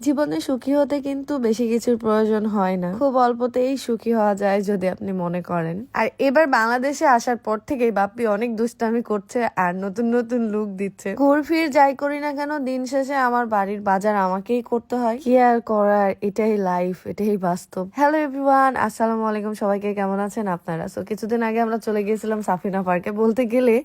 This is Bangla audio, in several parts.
জীবনে সুখী হতে কিন্তু বেশি কিছুর প্রয়োজন হয় না। খুব অল্পতেই সুখী হওয়া যায় যদি আপনি মনে করেন। আর এবার বাংলাদেশে আসার পর থেকেই বাপ্পি অনেক দুষ্টামি করছে আর নতুন নতুন লুক দিচ্ছে। ঘুরফির যাই করি না কেন, দিন শেষে আমার বাড়ির বাজার আমাকেই করতে হয়। কি আর করার, এটাই লাইফ এটাই বাস্তব। হ্যালো এভরিওয়ান আসসালামু আলাইকুম। সবাইকে কেমন আছেন আপনারা? সো কিছুদিন আগে আমরা চলে গিয়েছিলাম সাফিনা পার্কে বলতে গেলে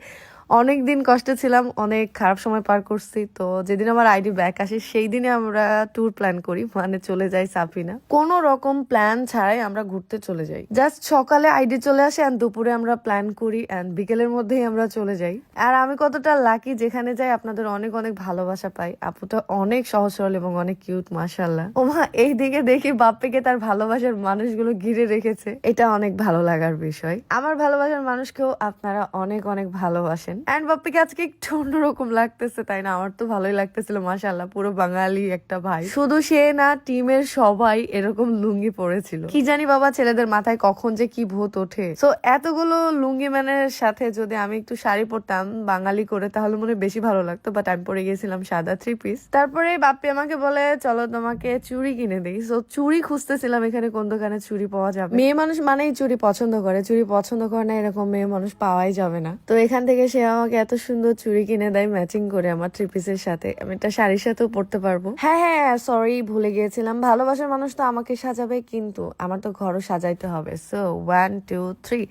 অনেক দিন কষ্টে ছিলাম, অনেক খারাপ সময় পার করছি। তো যেদিন আমার আইডি ব্যাক আসে সেই দিনে আমরা ট্যুর প্ল্যান করি মানে চলে যাই সাফিনা। কোনো রকম প্ল্যান ছাড়াই আমরা ঘুরতে চলে যাই। জাস্ট সকালে আইডি চলে আসে অ্যান্ড দুপুরে আমরা প্ল্যান করি অ্যান্ড বিকেলের মধ্যেই আমরা চলে যাই। আর আমি কতটা লাকি যেখানে যাই, আপনাদের অনেক অনেক ভালোবাসা পাই। আপুটা অনেক সহজ সরল এবং অনেক কিউট মাসাল্লাহ ওমা, এই দিকে দেখি বাপ্পিকে তার ভালোবাসার মানুষগুলো ঘিরে রেখেছে। এটা অনেক ভালো লাগার বিষয়। আমার ভালোবাসার মানুষকেও আপনারা অনেক অনেক ভালোবাসেন। অ্যান্ড বাপ্পিকে আজকে একটু অন্যরকম লাগতেছে, তাই না? আমার তো ভালোই লাগতেছিল মাসাল্লাহ পুরো বাঙালি একটা ভাই। শুধু সে না, টিমের সবাই এরকম লুঙ্গি পরেছিল। কি জানি বাবা ছেলেদের মাথায় কখন যে কি ভূত ওঠে। তো এতগুলো লুঙ্গি ম্যানের সাথে যদি আমি একটু শাড়ি পরতাম, বাঙালি করে, তাহলে মনে বেশি ভালো লাগতো। বাট আমি পরে গিয়েছিলাম সাদা থ্রি পিস তারপরে বাপ্পি আমাকে বলে, চলো তোমাকে চুড়ি কিনে দিই। সো চুড়ি খুঁজতেছিলাম এখানে কোন দোকানে চুড়ি পাওয়া যাবে। মেয়ে মানুষ মানেই চুড়ি পছন্দ করে। চুড়ি পছন্দ করে না, এরকম মেয়ে মানুষ পাওয়াই যাবে না। তো এখান থেকে সে আমাকে এত সুন্দর চুড়ি কিনে দেয় ম্যাচিং করে আমার থ্রি পিসের সাথে। আমি এটা শাড়ির সাথেও পরতে পারব। হ্যাঁ হ্যাঁ সরি ভুলে গিয়েছিলাম। ভালোবাসার মানুষ তো আমাকে সাজাবে, কিন্তু আমার তো ঘরও সাজাইতে হবে। সো ওয়ান টু থ্রি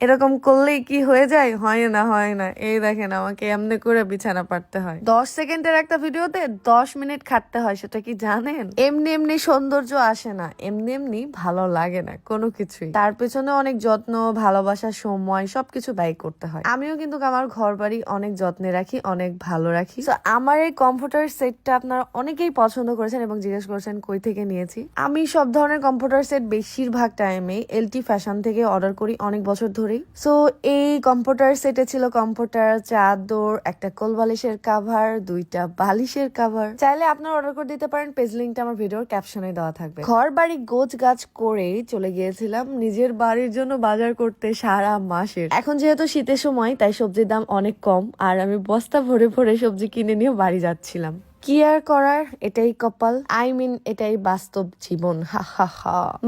এরকম করলেই কি হয়ে যায়? হয় না হয় না। এই দেখেন, আমাকে এমনি করে বিছানা পারতে হয়। দশ সেকেন্ডের একটা ভিডিওতে দশ মিনিট খাটতে হয়, সেটা কি জানেন? এমনি এমনি সৌন্দর্য আসে না। এমনি এমনি ভালো লাগে না, কোনো কিছুই। তার পেছনে অনেক যত্ন, ভালোবাসা, সময়, সবকিছু ব্যয় করতে হয়। আমিও কিন্তু আমার ঘর বাড়ি অনেক যত্নে রাখি, অনেক ভালো রাখি। তো আমার এই কম্পিউটার সেটটা আপনারা অনেকেই পছন্দ করেছেন এবং জিজ্ঞেস করেছেন, কই থেকে নিয়েছি? আমি সব ধরনের কম্পিউটার সেট বেশিরভাগ টাইমে এলটি ফ্যাশন থেকে অর্ডার করি। অনেক বছর ধরেই সো এই কম্পিউটার সেটে ছিল কম্পিউটার চাদর, একটা কোল বালিশের কাভার দুইটা বালিশের কাভার চাইলে আপনারা অর্ডার করে দিতে পারেন পেজ লিঙ্কটা আমার ভিডিওর ক্যাপশনে দেওয়া থাকবে। ঘর বাড়ি গোছ গাছ করে চলে গিয়েছিলাম নিজের বাড়ির জন্য বাজার করতে সারা মাসের। এখন যেহেতু শীতের সময়, তাই সবজির দাম অনেক কম, আর আমি বস্তা ভরে ভরে সবজি কিনে নিয়ে বাড়ি যাচ্ছিলাম। কি আর করার এটাই কপাল। আই মিন এটাই বাস্তব জীবন।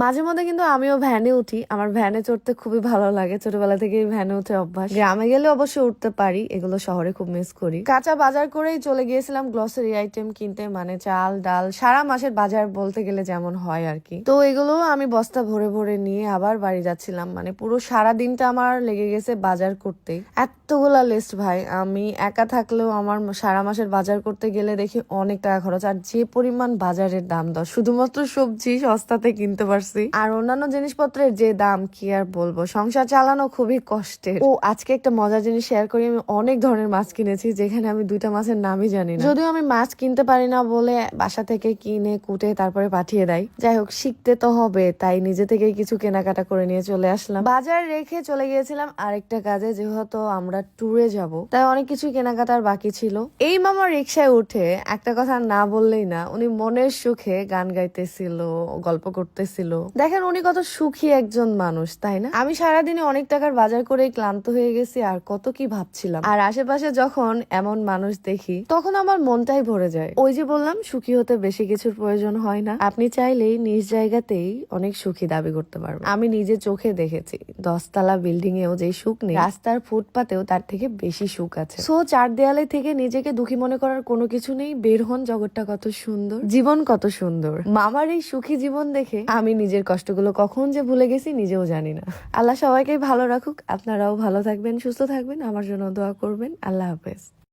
মাঝে মধ্যে কিন্তু আমিও ভ্যানে উঠি। আমার ভ্যানে চড়তে খুবই ভালো লাগে। ছোটবেলা থেকে ভ্যানে উঠে অভ্যাস। গ্রামে গেলে অবশ্য উঠতে পারি। এগুলো শহরে খুব মিস করি। কাঁচা বাজার করেই চলে গিয়েছিলাম। গ্লসারি আইটেম কিনতে মানে চাল, ডাল, সারা মাসের বাজার বলতে গেলে যেমন হয় আর কি। তো এগুলো আমি বস্তা ভরে ভরে নিয়ে আবার বাড়ি যাচ্ছিলাম। মানে পুরো সারা দিনটা আমার লেগে গেছে বাজার করতে এতগুলা লিস্ট ভাই। আমি একা থাকলেও আমার সারা মাসের বাজার করতে গেলে দেখি অনেক টাকা খরচ আর যে পরিমাণ বাজারের দাম দর, শুধুমাত্র সবজি সস্তাতে কিনতে পারছি। আর অন্যান্য জিনিসপত্রের যে দাম, কি আর বলব, সংসার চালানো খুবই কষ্টের। ও, আজকে একটা মজার জিনিস শেয়ার করি, আমি অনেক ধরনের মাছ কিনেছি, যেখানে আমি দুইটা মাছের নামই জানি না। যদিও আমি মাছ কিনতে পারি না বলে বাসা থেকে কিনে, কুটে তারপরে পাঠিয়ে দেয়। যাই হোক, শিখতে তো হবে, তাই নিজে থেকে কিছু কেনাকাটা করে নিয়ে চলে আসলাম। বাজার রেখে চলে গিয়েছিলাম আরেকটা কাজে, যেহেতু আমরা ট্যুরে যাব। তাই অনেক কিছু কেনাকাটার বাকি ছিল। এই মামা রিক্সায় উঠে একটা কথা না বললেই না, উনি মনের সুখে গান গাইতেছিল, গল্প করতেছিল। দেখেন উনি কত সুখী একজন মানুষ, তাই না? আমি সারাদিনে অনেক টাকার বাজার করে ক্লান্ত হয়ে গেছি আর কত কি ভাবছিলাম। আর আশেপাশে যখন এমন মানুষ দেখি, তখন আমার মনটাই ভরে যায়। ওই যে বললাম, সুখী হতে বেশি কিছুর প্রয়োজন হয় না। আপনি চাইলেই নিজ জায়গাতেই অনেক সুখী দাবি করতে পারবেন। আমি নিজে চোখে দেখেছি, দশতলা বিল্ডিং এও যে সুখ নেই, রাস্তার ফুটপাতেও তার থেকে বেশি সুখ আছে। সো চার দেয়ালে থেকে নিজেকে দুঃখী মনে করার কোনো কিছু নেই বের হন জগৎটা কত সুন্দর। জীবন কত সুন্দর। মামার এই সুখী জীবন দেখে আমি নিজের কষ্টগুলো কখন যে ভুলে গেছি নিজেও জানি না। আল্লাহ সবাইকে ভালো রাখুক। আপনারাও ভালো থাকবেন সুস্থ থাকবেন। আমার জন্য দোয়া করবেন। আল্লাহ হাফেজ।